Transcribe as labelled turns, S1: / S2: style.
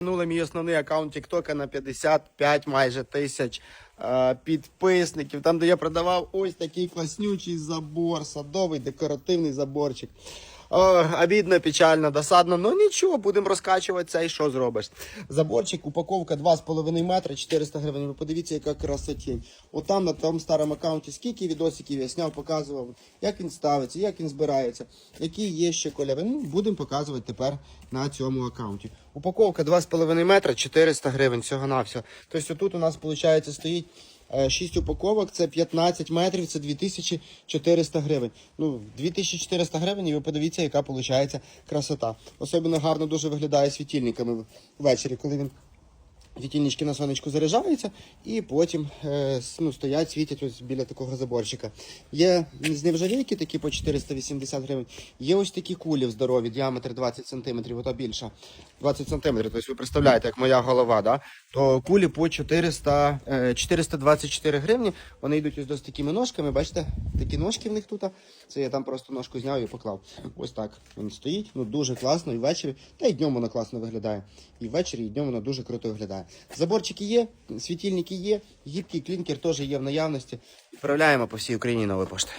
S1: Минулий мій основний аккаунт Тіктока на 55 майже тисяч е, підписників. Там, де я продавав ось такий класнючий забор, садовий декоративний заборчик. Обідно, печально, досадно. Ну нічого, будемо розкачувати це і що зробиш. Заборчик, упаковка 2,5 метра, 400 гривень. Ви подивіться, яка красотень. Отам на тому старому аккаунті скільки відосиків я сняв, показував, як він ставиться, як він збирається, які є ще кольори. Ну, будемо показувати тепер на цьому аккаунті. Упаковка 2,5 метра, 400 гривень, всього на все. Тобто тут у нас, виходить, стоїть 6 упаковок, це 15 метрів, це 2400 гривень. Ну, 2400 гривень, і ви подивіться, яка виходить красота. Особливо гарно дуже виглядає світильниками ввечері, коли він Світильнички на сонечку заряджаються і потім е, ну, стоять, світять ось біля такого заборчика. Є з такі по 480 гривень. Є ось такі кулі здорові, діаметр 20 см, ото більше. 20 см, тобто ви представляєте, як моя голова, да? то кулі по 400, е, 424 гривні. Вони йдуть ось з такими ножками, бачите, такі ножки в них тут. Це я там просто ножку зняв і поклав. Ось так він стоїть, ну дуже класно і ввечері, та й днем воно класно виглядає. І ввечері, і днем воно дуже круто виглядає. Заборчики є, світильники є, гібкий клінкер теж є в наявності. Відправляємо по всій Україні нової пошти.